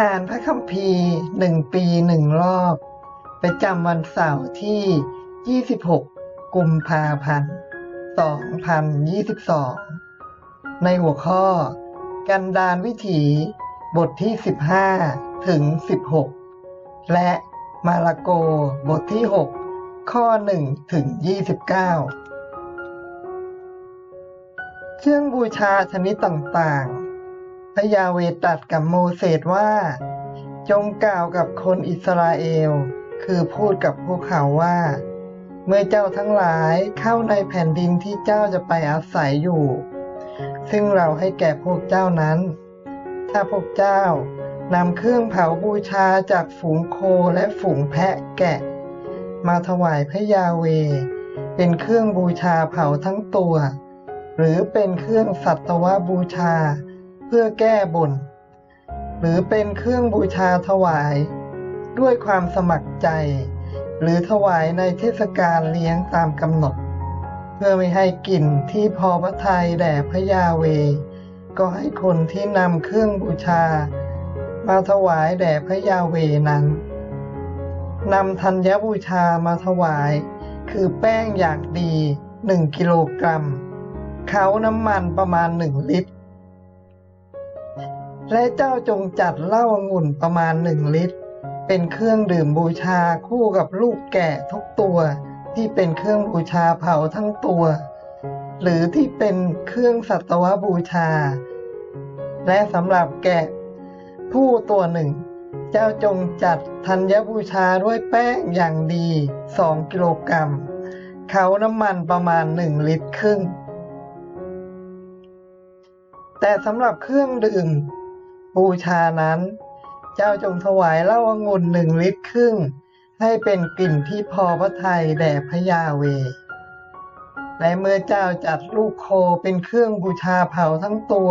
อ่านพระคัมภีร์หนึ่งปีหนึ่งรอบ ประจำวันเสาร์ที่ 26 กุมภาพันธ์ 2022 ในหัวข้อ กันดานวิถีบทที่ 15 ถึง 16 และมาระโกบทที่ 6 ข้อ 1 ถึง 29 เครื่องบูชาชนิดต่างๆ พระยาเวตรัสกับโมเสสว่า จงกล่าวกับคนอิสราเอล คือพูดกับพวกเขาว่า เมื่อเจ้าทั้งหลายเข้าในแผ่นดินที่เจ้าจะไปอาศัยอยู่ ซึ่งเราให้แก่พวกเจ้านั้น ถ้าพวกเจ้านำเครื่องเผาบูชาจากฝูงโคและฝูงแพะแกะ มาถวายพระยาเว เป็นเครื่องบูชาเผาทั้งตัว หรือเป็นเครื่องสัตวบูชา พื่อแก้บน หรือเป็นเครื่องบูชาถวาย ด้วยความสมัครใจ หรือถวายในเทศกาลเลี้ยงตามกำหนด เพื่อไม่ให้กลิ่นที่พอพระทัยแด่พระยาเว ก็ให้คนที่นำเครื่องบูชา มาถวายแด่พระยาเวนั้นนำธัญบูชามาถวาย คือแป้งอย่างดีหนึ่งกิโลกรัมเขาน้ำมันประมาณหนึ่งลิตร และเจ้าจงจัดเหล้าองุ่นประมาณหนึ่งลิตร เป็นเครื่องดื่มบูชาคู่กับลูกแกะทุกตัว ที่เป็นเครื่องบูชาเผาทั้งตัว หรือที่เป็นเครื่องสัตวบูชา และสำหรับแกะ ผู้ตัวหนึ่ง เจ้าจงจัดธัญบูชาด้วยแป้งอย่างดีสองกิโลกรัมเขาน้ำมันประมาณหนึ่งลิตรครึ่งแต่สำหรับเครื่องดื่ม บูชานั้น เจ้าจงถวายเหล้าองุ่นหนึ่งลิตรครึ่ง ให้เป็นกลิ่นที่พอพระทัยแด่พระยาเวและเมื่อเจ้าจัดลูกโคเป็นเครื่องบูชาเผาทั้งตัว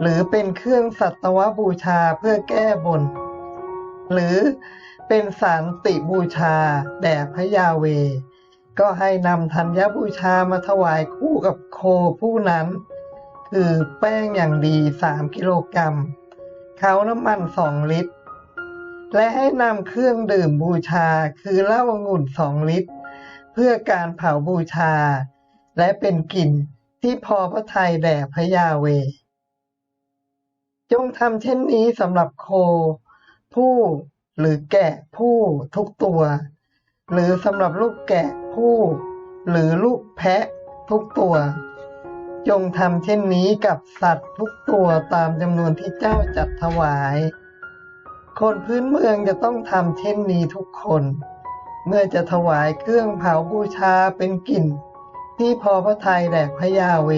หรือเป็นเครื่องสัตวบูชาเพื่อแก้บน หรือเป็นสารติบูชาแด่พระยาเว ก็ให้นำธัญบูชามาถวายคู่กับโคผู้นั้น คือแป้งอย่างดีสามกิโลกรัม เขาน้ำมันสองลิตร และให้นำเครื่องดื่มบูชาคือเหล้าองุ่นสองลิตร เพื่อการเผาบูชา และเป็นกลิ่นที่พอพระทัยแด่พระยาเว จงทำเช่นนี้สำหรับโค ผู้หรือแกะผู้ทุกตัว หรือสำหรับลูกแกะผู้ หรือลูกแพะทุกตัว จงทำเช่นนี้กับสัตว์ทุกตัวตามจำนวนที่เจ้าจัดถวาย คนพื้นเมืองจะต้องทำเช่นนี้ทุกคน เมื่อจะถวายเครื่องเผาบูชาเป็นกลิ่น ที่พอพระทัยแด่พระยาเว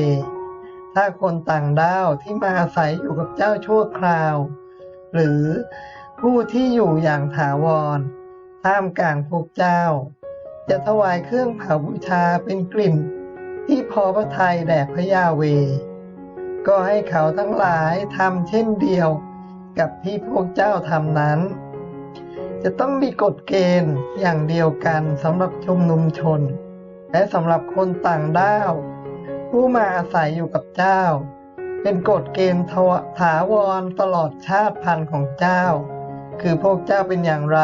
ถ้าคนต่างด้าวที่มาอาศัยอยู่กับเจ้าชั่วคราว หรือผู้ที่อยู่อย่างถาวรท่ามกลางพวกเจ้า จะถวายเครื่องเผาบูชาเป็นกลิ่น ที่พอพระทัยแด่พระยาเว ก็ให้เขาทั้งหลายทำเช่นเดียวกับที่พวกเจ้าทำนั้น จะต้องมีกฎเกณฑ์อย่างเดียวกันสำหรับชุมนุมชน และสำหรับคนต่างด้าว ผู้มาอาศัยอยู่กับเจ้า เป็นกฎเกณฑ์ถาวรตลอดชาติพันธุ์ของเจ้า คือพวกเจ้าเป็นอย่างไร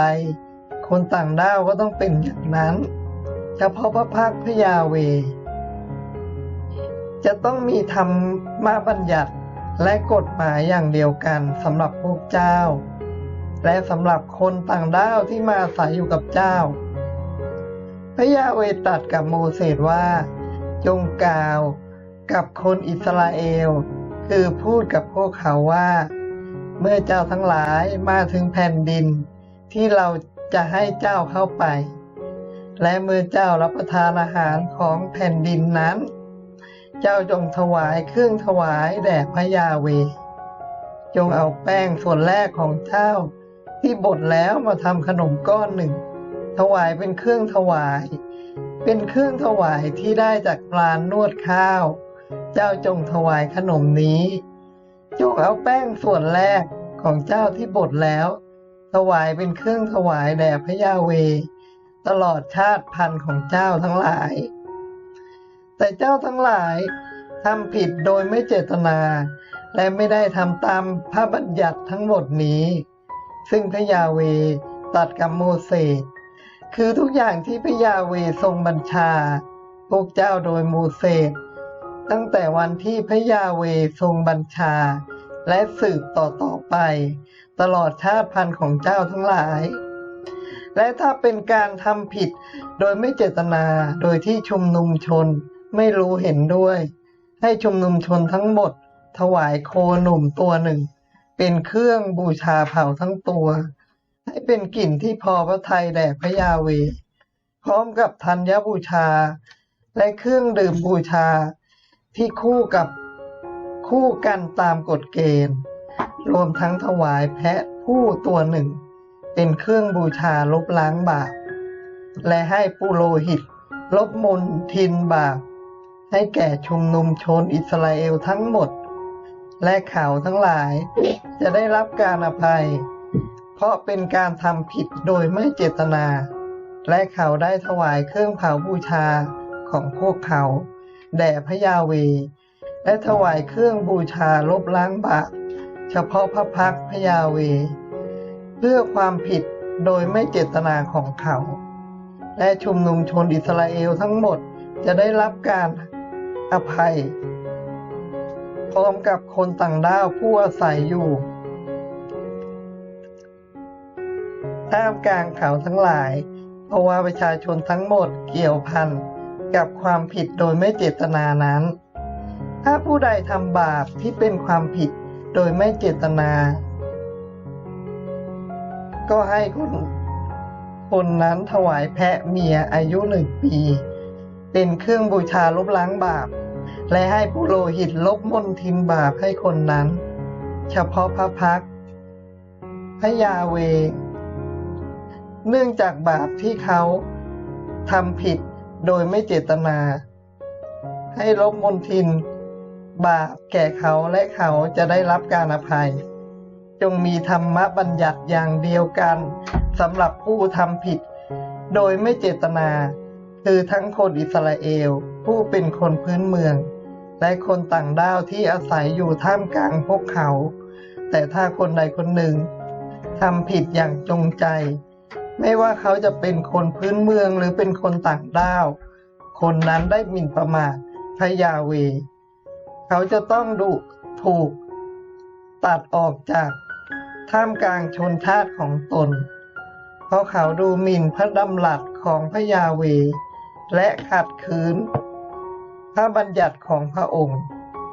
คนต่างด้าวก็ต้องเป็นอย่างนั้นเฉพาะพระพักพระยาเว จะต้องมีธรรมบัญญัติและกฎหมายอย่างเดียวกันสำหรับพวกเจ้า และสำหรับคนต่างด้าวที่มาอาศัยอยู่กับเจ้า พระยาเวตัสกับโมเสสว่า จงกล่าวกับคนอิสราเอล คือพูดกับพวกเขาว่า เมื่อเจ้าทั้งหลายมาถึงแผ่นดิน ที่เราจะให้เจ้าเข้าไป และเมื่อเจ้ารับประทานอาหารของแผ่นดินนั้น เจ้าจงถวายเครื่องถวายแด่พระยาเว จงเอาแป้งส่วนแรกของเจ้าที่บดแล้วมาทำขนมก้อนหนึ่ง ถวายเป็นเครื่องถวาย เป็นเครื่องถวายที่ได้จากร้านนวดข้าว เจ้าจงถวายขนมนี้จงเอาแป้งส่วนแรกของเจ้าที่บดแล้ว ถวายเป็นเครื่องถวายแด่พระยาเว ตลอดชาติพันธุ์ของเจ้าทั้งหลาย แต่เจ้าทั้งหลายทำผิดโดยไม่เจตนา และไม่ได้ทำตามพระบัญญัติทั้งหมดนี้ ซึ่งพระยาเวตัดกับโมเสสคือทุกอย่างที่พระยาเวทรงบัญชา พวกเจ้าโดยโมเสสตั้งแต่วันที่พระยาเวทรงบัญชา และสืบต่อต่อไป ตลอดชาติพันธุ์ของเจ้าทั้งหลาย และถ้าเป็นการทำผิดโดยไม่เจตนาโดยที่ชุมนุมชน ไม่รู้เห็นด้วย ให้ชุมนุมชนทั้งหมด ถวายโคหนุ่มตัวหนึ่ง เป็นเครื่องบูชาเผาทั้งตัว ให้เป็นกลิ่นที่พอพระทัยแด่พระยาเว พร้อมกับธัญบูชา และเครื่องดื่มบูชาที่คู่กับคู่กันตามกฎเกณฑ์ รวมทั้งถวายแพะผู้ตัวหนึ่ง เป็นเครื่องบูชาลบล้างบาปและให้ปุโรหิต ลบมนทินบาป ให้แก่ชุมนุมชนอิสราเอลทั้งหมด และเขาทั้งหลาย จะได้รับการอภัย เพราะเป็นการทำผิดโดยไม่เจตนา และเขาได้ถวายเครื่องเผาบูชาของพวกเขา แด่พระยาเว และถวายเครื่องบูชาลบล้างบาปเฉพาะพระพักพระยาเว เพื่อความผิดโดยไม่เจตนาของเขา และชุมนุมชนอิสราเอลทั้งหมดจะได้รับการ อภัย พร้อมกับคนต่างด้าวผู้อาศัยอยู่ท่ามกลางเขาทั้งหลาย เพราะว่าประชาชนทั้งหมดเกี่ยวพันกับความผิดโดยไม่เจตนานั้น ถ้าผู้ใดทำบาปที่เป็นความผิดโดยไม่เจตนา ก็ให้คนคนนั้นถวายแพะเมียอายุหนึ่งปี เป็นเครื่องบูชาลบล้างบาป และให้ปุโรหิตลบมนทินบาปให้คนนั้น เฉพาะพระพักพระยาเว เนื่องจากบาปที่เขาทำผิดโดยไม่เจตนา ให้ลบมนทิน บาปแก่เขาและเขาจะได้รับการอภัย จงมีธรรมบัญญัติอย่างเดียวกันสำหรับผู้ทำผิด โดยไม่เจตนา คือทั้งคนอิสราเอล ผู้เป็นคนพื้นเมือง และคนต่างด้าวที่อาศัยอยู่ท่ามกลางพวกเขา แต่ถ้าคนใดคนหนึ่งทำผิดอย่างจงใจ ไม่ว่าเขาจะเป็นคนพื้นเมืองหรือเป็นคนต่างด้าว คนนั้นได้หมิ่นประมาทพยาเว เขาจะต้องดุถูก ตัดออกจากท่ามกลางชนชาติของตน เพราะเขาดูหมิ่นพระดำรัสของพระยาเว และขัดขืน พระบัญญัติของพระองค์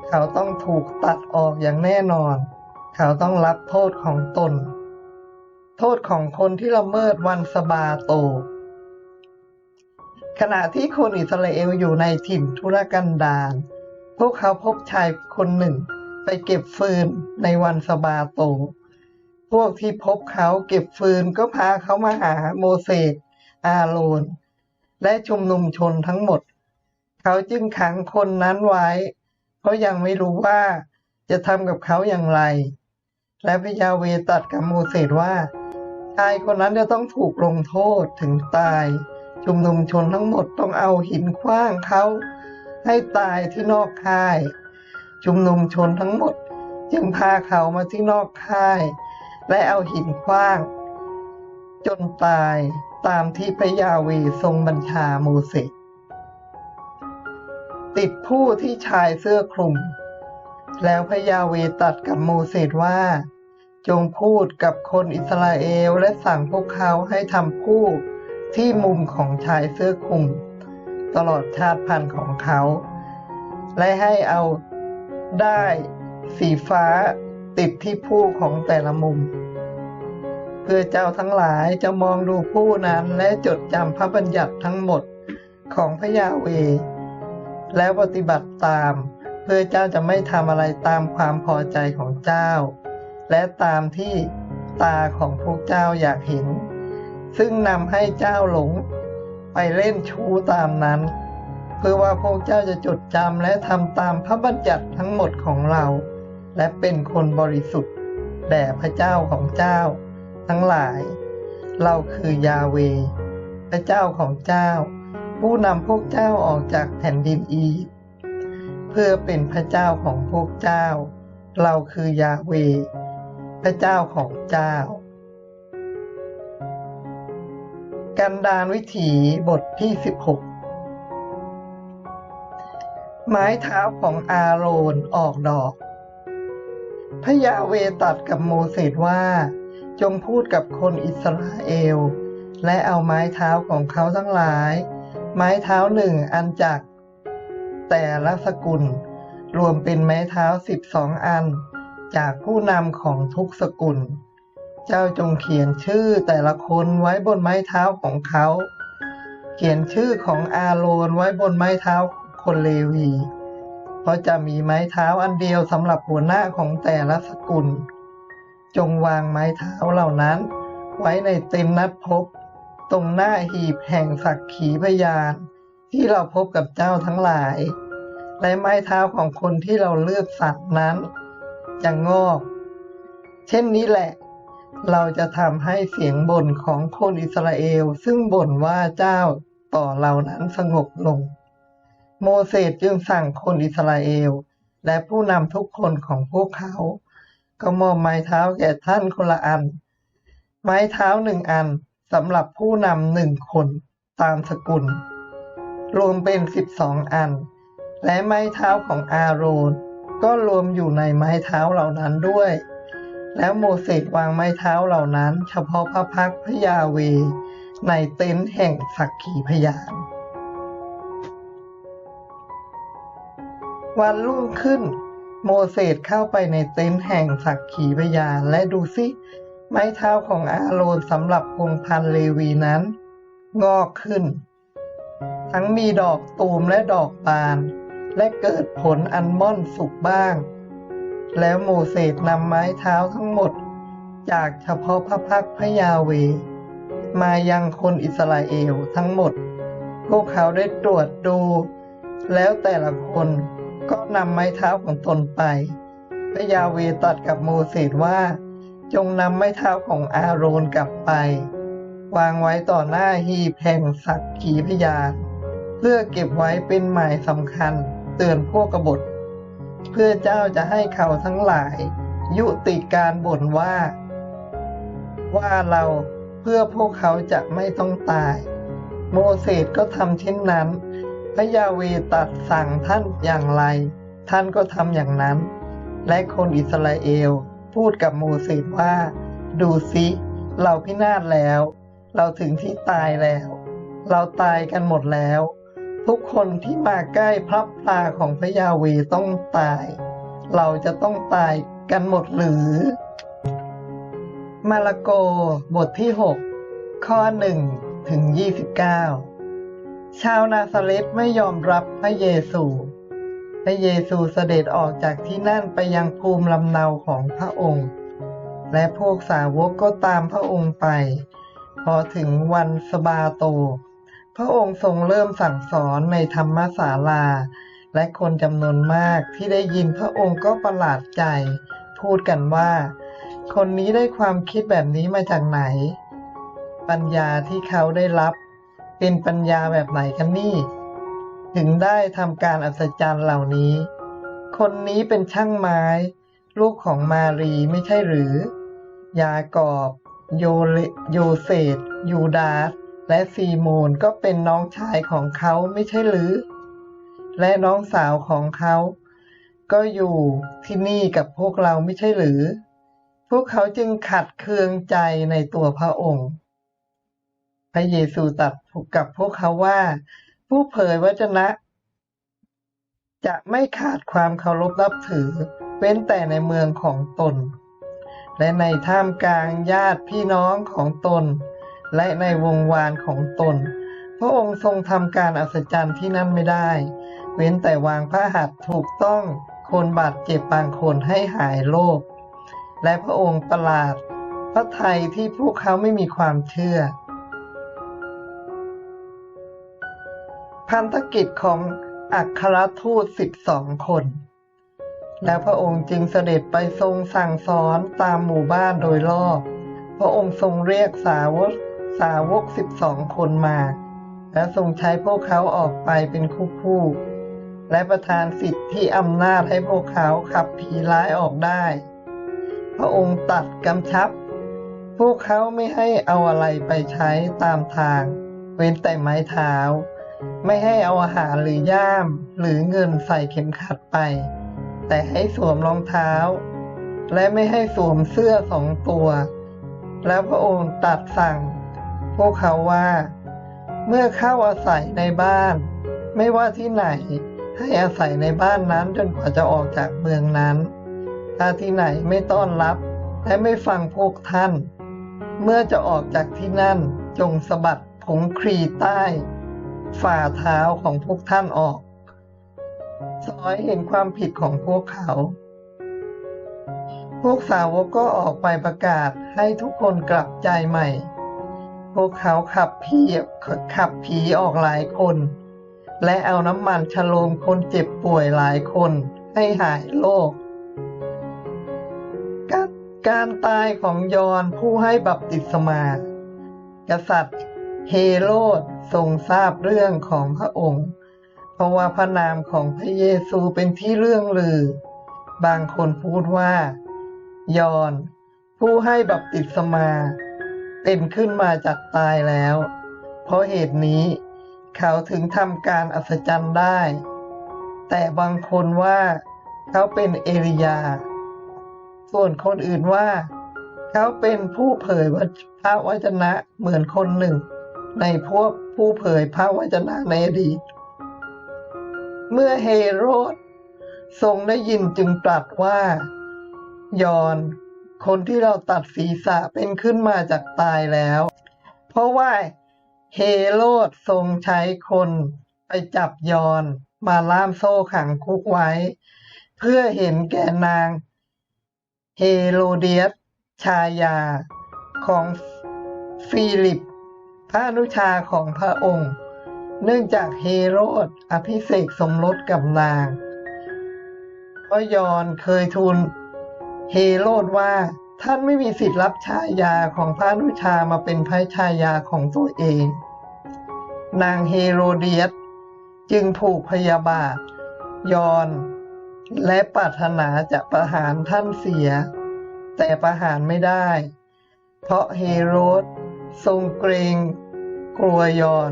เขาต้องถูกตัดออกอย่างแน่นอน เขาต้องรับโทษของตน โทษของคนที่ละเมิดวันสบาโต ขณะที่คนอิสราเอลอยู่ในถิ่นทุรกันดารพวกเขาพบชายคนหนึ่งไปเก็บฟืนในวันสบาโต พวกที่พบเขาเก็บฟืนก็พาเขามาหาโมเสสอาโรน และชุมนุมชนทั้งหมด เขาจึงขังคนนั้นไว้ เพราะยังไม่รู้ว่าจะทำกับเขาอย่างไร และพระยาเวตัดกับโมเสสว่าชายคนนั้นจะต้องถูกลงโทษถึงตาย ชุมนุมชนทั้งหมดต้องเอาหินขว้างเขาให้ตายที่นอกค่าย ชุมนุมชนทั้งหมดจึงพาเขามาที่นอกค่าย และเอาหินขว้าง จนตาย ตามที่พระยาเวทรงบัญชาโมเสสติดผู้ที่ชายเสื้อคลุม แล้วพระยาเวตัดกับโมเสสว่า จงพูดกับคนอิสราเอลและสั่งพวกเขาให้ทำผู้ที่มุมของชายเสื้อคลุม ตลอดชาติพันธุ์ของเขา และให้เอาได้สีฟ้าติดที่ผู้ของแต่ละมุม อเจ้าทั้งหลายจะมองดูผู้นั้นและจดจำพระบัญญัติทั้งหมดของพระยาเว แล้วปฏิบัติตาม เพื่อเจ้าจะไม่ทำอะไรตามความพอใจของเจ้า และตามที่ตาของพวกเจ้าอยากเห็น ซึ่งนำให้เจ้าหลงไปเล่นชู้ตามนั้น เพื่อว่าพวกเจ้าจะจดจำและทำตามพระบัญญัติทั้งหมดของเรา และเป็นคนบริสุทธิ์แด่พระเจ้าของเจ้า ทั้งหลาย เราคือยาเว พระเจ้าของเจ้า ผู้นำพวกเจ้าออกจากแผ่นดินอียิปต์เพื่อเป็นพระเจ้าของพวกเจ้า เราคือยาเว พระเจ้าของเจ้า กันดานวิถีบทที่ 16 ไม้เท้าของอาโรนออกดอกพระยาเวตัดกับโมเสสว่า จงพูดกับคนอิสราเอล และเอาไม้เท้าของเขาทั้งหลาย ไม้เท้าหนึ่งอันจาก แต่ละสกุล รวมเป็นไม้เท้าสิบสองอัน จากผู้นำของทุกสกุล เจ้าจงเขียนชื่อแต่ละคนไว้บนไม้เท้าของเขา เขียนชื่อของอาโรนไว้บนไม้เท้าคนเลวี เพราะจะมีไม้เท้าอันเดียวสำหรับหัวหน้าของแต่ละสกุล จงวางไม้เท้าเหล่านั้น ไว้ในเต็นท์นัดพบ ตรงหน้าหีบแห่งสักขีพยาน ที่เราพบกับเจ้าทั้งหลาย และไม้เท้าของคนที่เราเลือกสัตว์นั้นจะงอก เช่นนี้แหละ เราจะทำให้เสียงบ่นของคนอิสราเอล ซึ่งบ่นว่าเจ้าต่อเรานั้นสงบลง โมเสสจึงสั่งคนอิสราเอล และผู้นำทุกคนของพวกเขา ก็มอบไม้เท้าแก่ท่านคนละอัน ไม้เท้าหนึ่งอันสำหรับผู้นำหนึ่งคนตามสกุล รวมเป็นสิบสองอัน และไม้เท้าของอาโรนก็รวมอยู่ในไม้เท้าเหล่านั้นด้วย แล้วโมเสสวางไม้เท้าเหล่านั้น เฉพาะพระพักพระยาเว ในเต็นท์แห่งสักขีพยานวันรุ่งขึ้น โมเสสเข้าไปในเต็นท์แห่งสักขีพยานและดูสิไม้เท้าของอาโรนสำหรับพงพันเลวีนั้น งอกขึ้น ทั้งมีดอกตูมและดอกบาน และเกิดผลอันม่อนสุกบ้าง แล้วโมเสสนำไม้เท้าทั้งหมด จากเฉพาะพระพักพระยาเว มายังคนอิสราเอลทั้งหมด พวกเขาได้ตรวจดู แล้วแต่ละคน ก็นำไม้เท้าของตนไป พระยาเวตัดกับโมเสสว่า จงนำไม้เท้าของอาโรนกลับไป วางไว้ต่อหน้าหีบแห่งสักขีพยานเพื่อเก็บไว้เป็นหมายสำคัญเตือนพวกกบฏ เพื่อเจ้าจะให้เขาทั้งหลาย ยุติการบ่นว่า ว่าเราเพื่อพวกเขาจะไม่ต้องตาย โมเสสก็ทำเช่นนั้น ระยาเวตัดสั่งท่านอย่างไร ท่านก็ทำอย่างนั้น และคนอิสราเอลพูดกับโมเสสว่า ดูสิเราพินาศแล้ว เราถึงที่ตายแล้ว เราตายกันหมดแล้ว ทุกคนที่มาใกล้พระพลาของพระยาเวต้องตาย เราจะต้องตายกันหมดหรือ มาระโกบทที่ 6 ข้อ 1 ถึง 29 ชาวนาซาเรตไม่ยอมรับพระเยซู พระเยซูเสด็จออกจากที่นั่นไปยังภูมิลำเนาของพระองค์ และพวกสาวกก็ตามพระองค์ไป พอถึงวันสบาโต พระองค์ทรงเริ่มสั่งสอนในธรรมศาลา และคนจำนวนมากที่ได้ยินพระองค์ก็ประหลาดใจ พูดกันว่า คนนี้ได้ความคิดแบบนี้มาจากไหน ปัญญาที่เขาได้รับ เป็นปัญญาแบบไหนกันนี่ ถึงได้ทำการอัศจรรย์เหล่านี้ คนนี้เป็นช่างไม้ ลูกของมารีไม่ใช่หรือ ยากอบโยเลโยเซตยูดาสและซีโมนก็เป็นน้องชายของเขาไม่ใช่หรือ และน้องสาวของเขา ก็อยู่ที่นี่กับพวกเราไม่ใช่หรือ พวกเขาจึงขัดเคืองใจในตัวพระองค์ พระเยซูตรัสกับพวกเขาว่า ผู้เผยวจนะ จะไม่ขาดความเคารพนับถือ เว้นแต่ในเมืองของตน และในท่ามกลางญาติพี่น้องของตน และในวงวานของตน พระองค์ทรงทำการอัศจรรย์ที่นั่นไม่ได้ เว้นแต่วางพระหัตถ์ถูกต้องคนบาดเจ็บบางคนให้หายโรคและพระองค์ประหลาดพระทัยที่พวกเขาไม่มีความเชื่อ พันธกิจของอัครทูตสิบสองคน แล้วพระองค์จึงเสด็จไปทรงสั่งสอนตามหมู่บ้านโดยรอบ พระองค์ทรงเรียกสาวกสาวกสิบสองคนมา และทรงใช้พวกเขาออกไปเป็นคู่คู่และประทานสิทธิอำนาจให้พวกเขาขับผีร้ายออกได้ พระองค์ตัดกำชับ พวกเขาไม่ให้เอาอะไรไปใช้ตามทาง เว้นแต่ไม้เท้า ไม่ให้เอาอาหารหรือย่าม หรือเงินใส่เข็มขัดไป แต่ให้สวมรองเท้า และไม่ให้สวมเสื้อสองตัว แล้วพระองค์ตัดสั่ง พวกเขาว่า เมื่อเข้าอาศัยในบ้าน ไม่ว่าที่ไหนให้อาศัยในบ้านนั้นจนกว่าจะออกจากเมืองนั้น ถ้าที่ไหนไม่ต้อนรับ และไม่ฟังพวกท่าน เมื่อจะออกจากที่นั่นจงสะบัดผงครีใต้ ฝ่าเท้าของพวกท่านออกสอยเห็นความผิดของพวกเขา พวกสาวกก็ออกไปประกาศให้ทุกคนกลับใจใหม่ พวกเขาขับผีขับผีออกหลายคน และเอาน้ำมันฉโลมคนเจ็บป่วยหลายคนให้หายโรคกการตายของยอนผู้ให้บัพติศมา กษัตริย์เฮโรด ทรงทราบเรื่องของพระองค์ เพราะว่าพระนามของพระเยซูเป็นที่เรื่องลือ บางคนพูดว่า ยอน ผู้ให้บัพติศมา เป็นขึ้นมาจากตายแล้ว เพราะเหตุนี้เขาถึงทำการอัศจรรย์ได้ แต่บางคนว่าเขาเป็นเอลียา ส่วนคนอื่นว่า เขาเป็นผู้เผยพระวจนะเหมือนคนหนึ่งในพวก ผู้เผยพระวจนะในอดีต เมื่อเฮโรดทรงได้ยินจึงตรัสว่า ยอนคนที่เราตัดศีรษะเป็นขึ้นมาจากตายแล้ว เพราะว่าเฮโรดทรงใช้คนไปจับยอนมาล่ามโซ่ขังคุกไว้ เพื่อเห็นแก่นางเฮโรเดียสชายาของฟิลิป พระอนุชาของพระองค์ เนื่องจากเฮโรดอภิเษกสมรสกับนางพระยอนเคยทูลเฮโรดว่าท่านไม่มีสิทธิ์รับชายาของพระอนุชามาเป็นพระชายาของตัวเอง นางเฮโรเดียสจึงผูกพยาบาท ยอน และปรารถนาจะประหารท่านเสีย แต่ประหารไม่ได้ เพราะเฮโรด ทรงเกรงกลัวยอน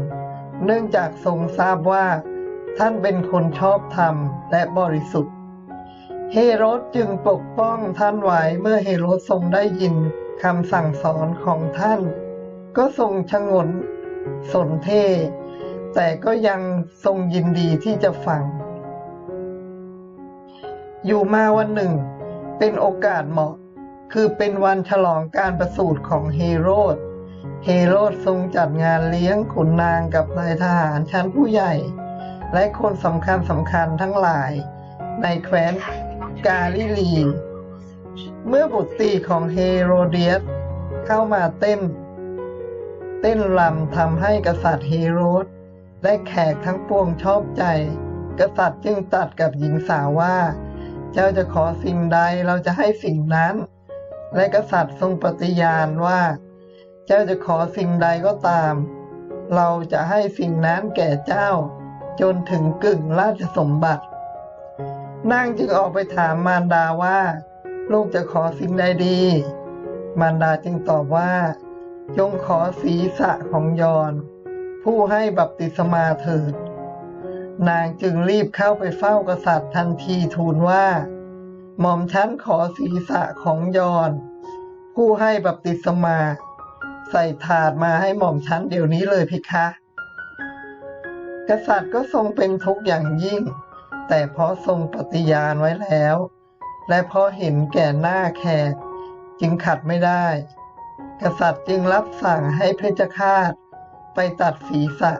เนื่องจากทรงทราบว่า ท่านเป็นคนชอบธรรมและบริสุทธิ์ เฮโรดจึงปกป้องท่านไว้เมื่อเฮโรดทรงได้ยินคำสั่งสอนของท่าน ก็ทรงชงนสนเท แต่ก็ยังทรงยินดีที่จะฟัง อยู่มาวันหนึ่ง เป็นโอกาสเหมาะ คือเป็นวันฉลองการประสูติของเฮโรด เฮโรดทรงจัดงานเลี้ยงขุนนางกับนายทหารชั้นผู้ใหญ่ และคนสำคัญสำคัญทั้งหลาย ในแคว้นกาลิลี เมื่อบุตรีของเฮโรเดียสเข้ามาเต้น เต้นรำทำให้กษัตริย์เฮโรดและแขกทั้งปวงชอบใจ กษัตริย์จึงตัดกับหญิงสาวว่า เจ้าจะขอสิ่งใดเราจะให้สิ่งนั้น และกษัตริย์ทรงปฏิญาณว่า เจ้าจะขอสิ่งใดก็ตาม เราจะให้สิ่งนั้นแก่เจ้า จนถึงกึ่งราชสมบัติ นางจึงออกไปถามมารดาว่า ลูกจะขอสิ่งใดดี มารดาจึงตอบว่า จงขอศีรษะของยอนผู้ให้บัพติศมาเถิด นางจึงรีบเข้าไปเฝ้ากษัตริย์ทันทีทูลว่า หม่อมฉันขอศีรษะของยอนผู้ให้บัพติศมา ใส่ถาดมาให้หม่อมฉันเดี๋ยวนี้เลยพิคะ กษัตริย์ก็ทรงเป็นทุกข์อย่างยิ่ง แต่เพราะทรงปฏิญาณไว้แล้ว และเพราะเห็นแก่หน้าแขกจึงขัดไม่ได้ กษัตริย์จึงรับสั่งให้เพชฌฆาตไปตัดศีรษะ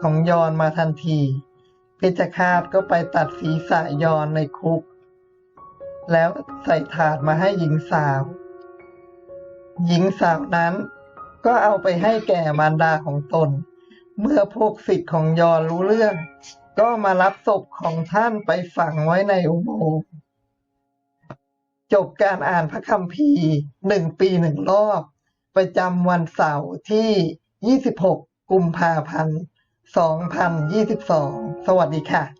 ของยอนมาทันที เพชฌฆาตก็ไปตัดศีรษะยอนในคุก แล้วใส่ถาดมาให้หญิงสาว หญิงสาวนั้น ก็เอาไปให้แก่มารดาของตน เมื่อพวกศิษย์ของยอนรู้เรื่อง ก็มารับศพของท่านไปฝังไว้ในอุโมงค์จบการอ่านพระคัมภีร์หนึ่งปีหนึ่งรอบ ประจำวันเสาร์ที่ 26 กุมภาพันธ์ 2022 สวัสดีค่ะ